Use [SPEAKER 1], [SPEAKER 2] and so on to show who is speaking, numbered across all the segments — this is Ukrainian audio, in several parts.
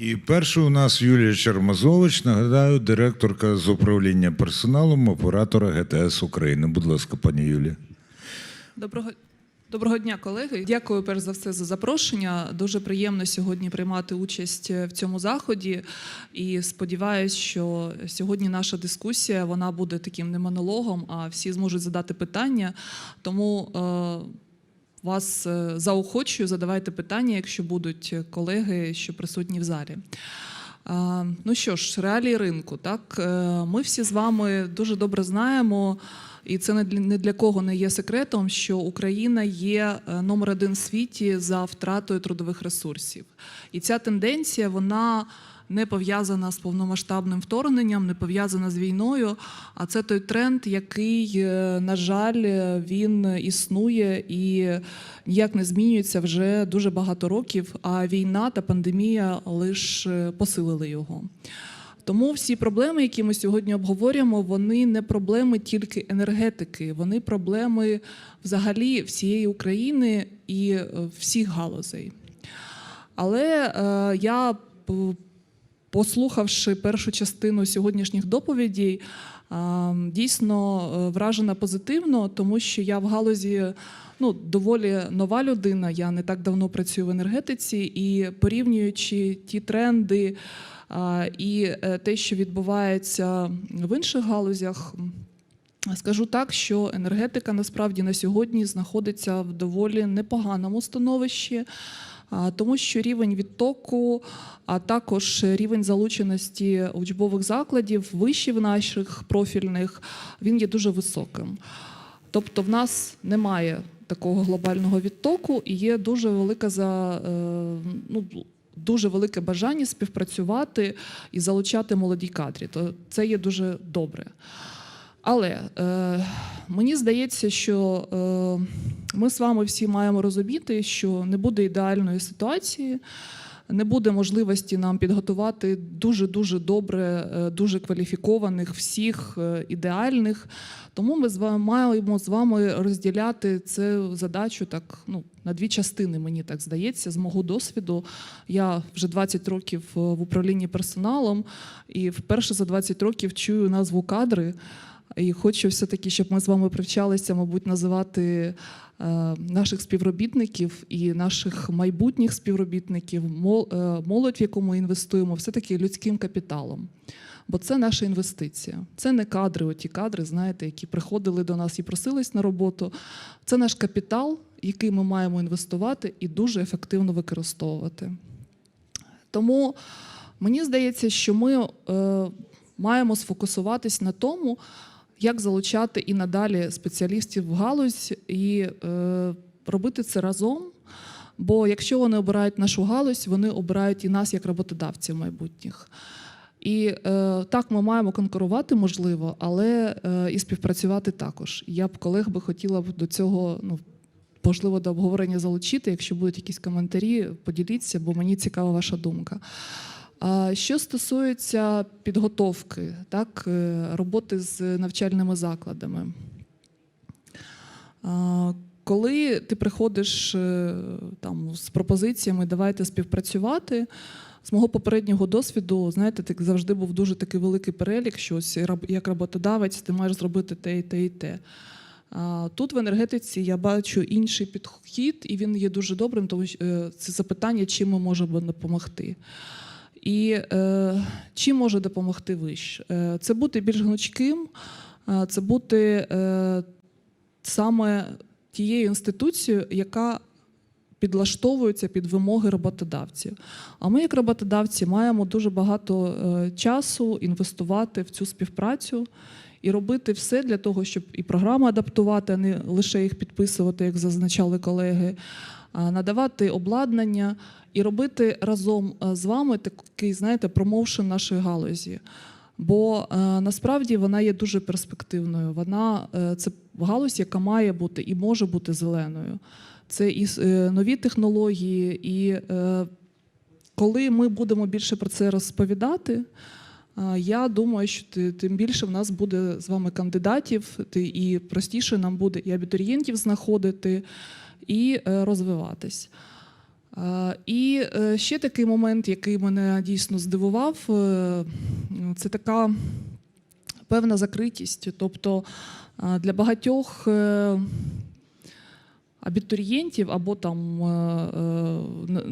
[SPEAKER 1] І перший у нас Юлія Чермазович, нагадаю, директорка з управління персоналом оператора ГТС України. Будь ласка, пані Юлія.
[SPEAKER 2] Доброго. Доброго дня, колеги. Дякую перш за все за запрошення. Дуже приємно сьогодні приймати участь в цьому заході. І сподіваюся, що сьогодні наша дискусія вона буде таким не монологом, а всі зможуть задати питання. Тому е, вас е, заохочую, задавайте питання, якщо будуть колеги, що присутні в залі. Е, Ну що ж, реалії ринку. Так Е, ми всі з вами дуже добре знаємо, і це не для- кого не є секретом, що Україна є е, номер один в світі за втратою трудових ресурсів. І ця тенденція вона не пов'язана з повномасштабним вторгненням, не пов'язана з війною. А це той тренд, який, е, на жаль, він існує і ніяк не змінюється вже дуже багато років. А війна та пандемія лише посилили його. Тому всі проблеми, які ми сьогодні обговорюємо, вони не проблеми тільки енергетики, вони проблеми взагалі всієї України і е, всіх галузей. Але е, я, послухавши першу частину сьогоднішніх доповідей, дійсно е, вражена позитивно, тому що я в галузі ну, доволі нова людина. Я не так давно працюю в енергетиці і порівнюючи ті тренди і е, те, що відбувається в інших галузях. Скажу так, що енергетика насправді на сьогодні знаходиться в доволі непоганому становищі, тому що рівень відтоку, а також рівень залученості учбових закладів, вишів наших профільних, він є дуже високим. Тобто, в нас немає такого глобального відтоку і є дуже велика за е, ну, дуже велике бажання співпрацювати і залучати молоді кадрі. То це є дуже добре. Але е, мені здається, що е, ми з вами всі маємо розуміти, що не буде ідеальної ситуації, не буде можливості нам підготувати дуже дуже добре, е, дуже кваліфікованих всіх е, ідеальних. Тому ми з вами маємо з вами розділяти цю задачу так ну, на дві частини, мені так здається, з мого досвіду. Я вже 20 років е, в управлінні персоналом, і вперше за 20 років чую назву кадри. І хочу все-таки, щоб ми з вами привчалися, мабуть, називати е, наших співробітників і наших майбутніх співробітників, е, молодь, в яку ми інвестуємо, все-таки людським капіталом. Бо це наша інвестиція. Це не кадри, оті кадри, знаєте, які приходили до нас і просились на роботу. Це наш капітал, який ми маємо інвестувати і дуже ефективно використовувати. Тому мені здається, що ми е, маємо сфокусуватись на тому, як залучати і надалі спеціалістів в галузь і е, робити це разом. Бо якщо вони обирають нашу галузь, вони обирають і нас як роботодавців майбутніх. І е, так ми маємо конкурувати, можливо, але е, і співпрацювати також. Я б колег би хотіла б до цього, ну можливо, до обговорення залучити. Якщо будуть якісь коментарі, поділіться, бо мені цікава ваша думка. Що стосується підготовки, так, е, роботи з навчальними закладами. Коли ти приходиш е, там, з пропозиціями давайте співпрацювати, з мого попереднього досвіду, знаєте, так завжди був дуже такий великий перелік, що ось як роботодавець ти маєш зробити те і те і те. Тут в енергетиці я бачу інший підхід, і він є дуже добрим, тому що е, це запитання, чим ми можемо допомогти. І е, чим може допомогти виш? Е, це бути більш гнучким, е, це бути е, саме тією інституцією, яка підлаштовується під вимоги роботодавців. А ми, як роботодавці, маємо дуже багато е, часу інвестувати в цю співпрацю і робити все для того, щоб і програми адаптувати, а не лише їх підписувати, як зазначали колеги, надавати обладнання і робити разом е, з вами такий, знаєте, промоушен нашої галузі. Бо е, насправді вона є дуже перспективною. Вона е, це галузь, яка має бути і може бути зеленою. Це і е, нові технології, і е, коли ми будемо більше про це розповідати, е, я думаю, що ти- тим більше в нас буде з вами кандидатів, і простіше нам буде і абітурієнтів знаходити, і е, розвиватись. І е, ще такий момент, який мене дійсно здивував, е, це така певна закритість. Тобто для багатьох абітурієнтів або там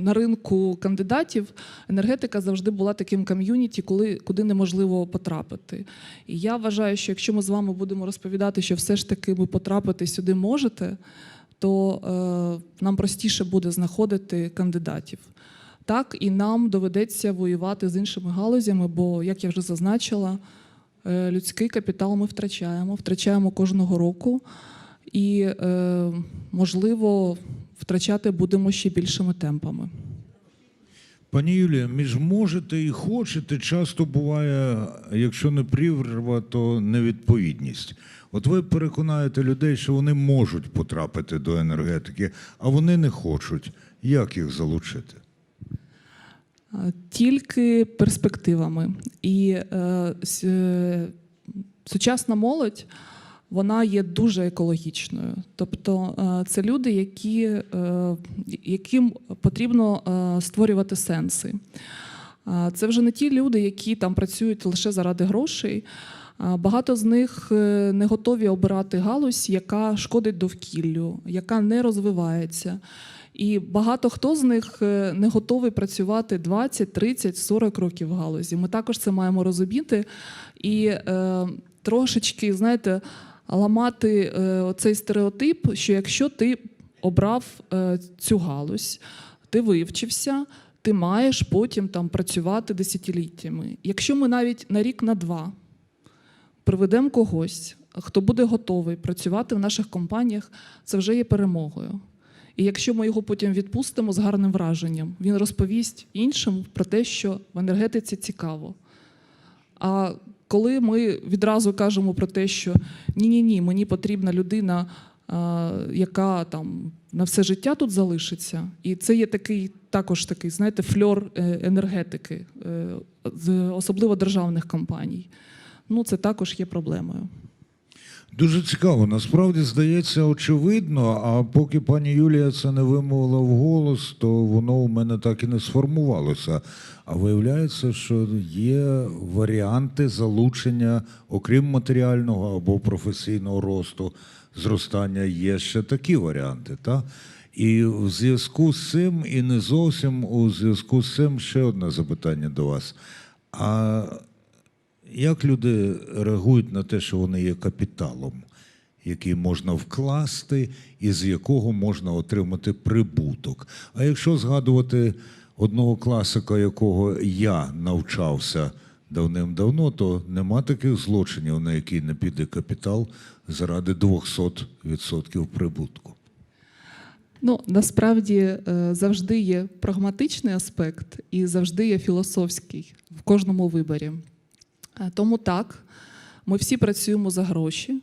[SPEAKER 2] на- ринку кандидатів енергетика завжди була таким ком'юніті, коли куди неможливо потрапити. І я вважаю, що якщо ми з вами будемо розповідати, що все ж таки ви потрапити сюди можете, то е, нам простіше буде знаходити кандидатів. Так, і нам доведеться воювати з іншими галузями, бо, як я вже зазначила, е, людський капітал ми втрачаємо, втрачаємо кожного року, і, е, можливо, втрачати будемо ще більшими темпами.
[SPEAKER 1] Пані Юлія, між можете і хочете часто буває, якщо не прірва, то невідповідність. От ви переконаєте людей, що вони можуть потрапити до енергетики, а вони не хочуть. Як їх залучити?
[SPEAKER 2] Тільки перспективами. І е, е, сучасна молодь вона є дуже екологічною. Тобто е, це люди, які, е, яким потрібно е, створювати сенси. Це вже не ті люди, які там працюють лише заради грошей. Багато з них не готові обирати галузь, яка шкодить довкіллю, яка не розвивається. І багато хто з них не готовий працювати 20, 30, 40 років в галузі. Ми також це маємо розуміти і е, трошечки, знаєте, ламати е, цей стереотип, що якщо ти обрав е, цю галузь, ти вивчився, ти маєш потім там працювати десятиліттями. Якщо ми навіть на рік, на два приведемо когось, хто буде готовий працювати в наших компаніях, це вже є перемогою. І якщо ми його потім відпустимо з гарним враженням, він розповість іншим про те, що в енергетиці цікаво. А коли ми відразу кажемо про те, що ні-ні ні, мені потрібна людина, а, яка там на все життя тут залишиться, і це є такий також такий, знаєте, фльор е, енергетики, е, особливо державних компаній. Ну, це також є проблемою.
[SPEAKER 1] Дуже цікаво. Насправді здається очевидно, а поки пані Юлія це не вимовила вголос, то воно у мене так і не сформувалося. А виявляється, що є варіанти залучення, окрім матеріального або професійного росту, зростання, є ще такі варіанти. Та? І в зв'язку з цим, і не зовсім у зв'язку з цим ще одне запитання до вас. А як люди реагують на те, що вони є капіталом, який можна вкласти і з якого можна отримати прибуток? А якщо згадувати одного класика, якого я навчався давним-давно, то нема таких злочинів, на які не піде капітал заради 200% прибутку.
[SPEAKER 2] Ну, насправді е, завжди є прагматичний аспект і завжди є філософський в кожному виборі. Е, Тому так, ми всі працюємо за гроші.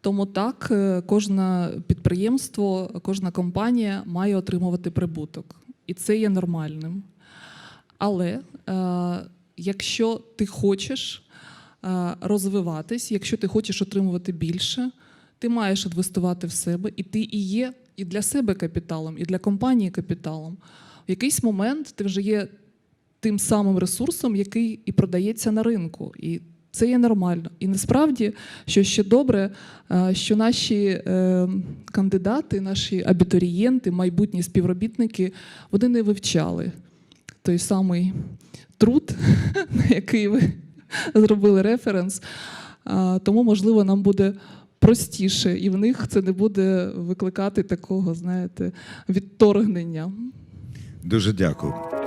[SPEAKER 2] Тому так, е, кожне підприємство, кожна компанія має отримувати прибуток. І це є нормальним. Але е, якщо ти хочеш е, розвиватись, якщо ти хочеш отримувати більше, ти маєш інвестувати в себе, і ти і є і для себе капіталом, і для компанії капіталом. В якийсь момент ти вже є тим самим ресурсом, який і продається на ринку. І це є нормально. І насправді, що ще добре, е, що наші е, кандидати, наші абітурієнти, майбутні співробітники, вони не вивчали той самий труд, на який ви зробили референс. Тому, можливо, нам буде простіше, і в них це не буде викликати такого, знаєте, відторгнення.
[SPEAKER 1] Дуже дякую.